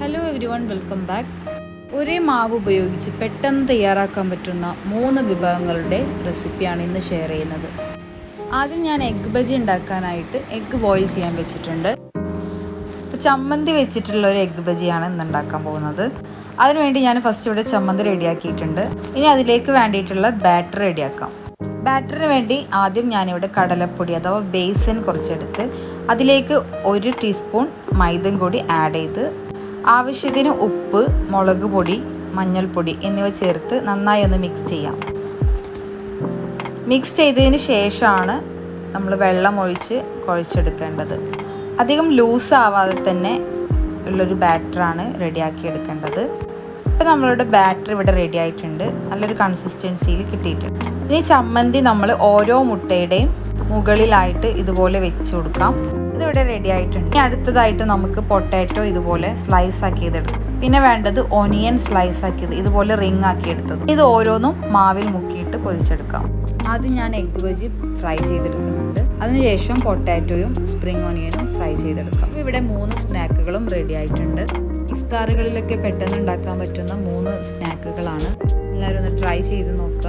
Hello everyone welcome back ഒരേ മാവ് ഉപയോഗിച്ച് പെട്ടെന്ന് തയ്യാറാക്കാൻ പറ്റുന്ന മൂന്ന് വിഭവങ്ങളുടെ റെസിപ്പിയാണ് ഇന്ന് ഷെയർ ചെയ്യുന്നത്. ആദ്യം ഞാൻ എഗ്ഗ് ബജി ഉണ്ടാക്കാനായിട്ട് എഗ്ഗ് ബോയിൽ ചെയ്യാൻ വെച്ചിട്ടുണ്ട്. ചമ്മന്തി വെച്ചിട്ടുള്ള ഒരു എഗ്ഗ് ബജിയാണ് ഇന്ന് ഉണ്ടാക്കാൻ പോകുന്നത്. അതിനുവേണ്ടി ഞാൻ ഫസ്റ്റ് ഇവിടെ ചമ്മന്തി റെഡിയാക്കിയിട്ടുണ്ട്. ഇനി അതിലേക്ക് വേണ്ടിയിട്ടുള്ള ബാറ്റർ റെഡിയാക്കാം. ബാറ്ററിന് വേണ്ടി ആദ്യം ഞാനിവിടെ കടലപ്പൊടി അഥവാ ബേസൻ കുറച്ചെടുത്ത് അതിലേക്ക് ഒരു ടീസ്പൂൺ മൈദം കൂടി ആഡ് ചെയ്ത് ആവശ്യത്തിന് ഉപ്പ് മുളക് പൊടി മഞ്ഞൾപ്പൊടി എന്നിവ ചേർത്ത് നന്നായി ഒന്ന് മിക്സ് ചെയ്യാം. മിക്സ് ചെയ്തതിന് ശേഷമാണ് നമ്മൾ വെള്ളം ഒഴിച്ച് കുഴച്ചെടുക്കേണ്ടത്. അധികം ലൂസ് ആവാതെ തന്നെ ഉള്ളൊരു ബാറ്ററാണ് റെഡിയാക്കി എടുക്കേണ്ടത്. ഇപ്പോൾ നമ്മളുടെ ബാറ്റർ ഇവിടെ റെഡി ആയിട്ടുണ്ട്. നല്ലൊരു കൺസിസ്റ്റൻസിയിൽ കിട്ടിയിട്ടുണ്ട്. ഇനി ചമ്മന്തി നമ്മൾ ഓരോ മുട്ടയുടെയും മുകളിലായിട്ട് ഇതുപോലെ വെച്ച് കൊടുക്കാം. ഇതിവിടെ റെഡി ആയിട്ടുണ്ട്. ഇനി അടുത്തതായിട്ട് നമുക്ക് പൊട്ടാറ്റോ ഇതുപോലെ സ്ലൈസ് ആക്കി ഇതെടുക്കാം പിന്നെ വേണ്ടത് ഒനിയൻ സ്ലൈസ് ആക്കിയത് ഇതുപോലെ റിങ് ആക്കി എടുത്തത്. ഇത് ഓരോന്നും മാവിൽ മുക്കിയിട്ട് പൊരിച്ചെടുക്കാം. ആദ്യം ഞാൻ എഗ്ഗ് ബജി ഫ്രൈ ചെയ്തെടുക്കുന്നുണ്ട്. അതിനുശേഷം പൊട്ടാറ്റോയും സ്പ്രിംഗ് ഓണിയനും ഫ്രൈ ചെയ്തെടുക്കാം. ഇവിടെ മൂന്ന് സ്നാക്കുകളും റെഡി ആയിട്ടുണ്ട്. ഇഫ്താറുകളിലൊക്കെ പെട്ടെന്ന് ഉണ്ടാക്കാൻ പറ്റുന്ന മൂന്ന് സ്നാക്കുകളാണ് എല്ലാവരും ഒന്ന് ട്രൈ ചെയ്ത് നോക്കുക.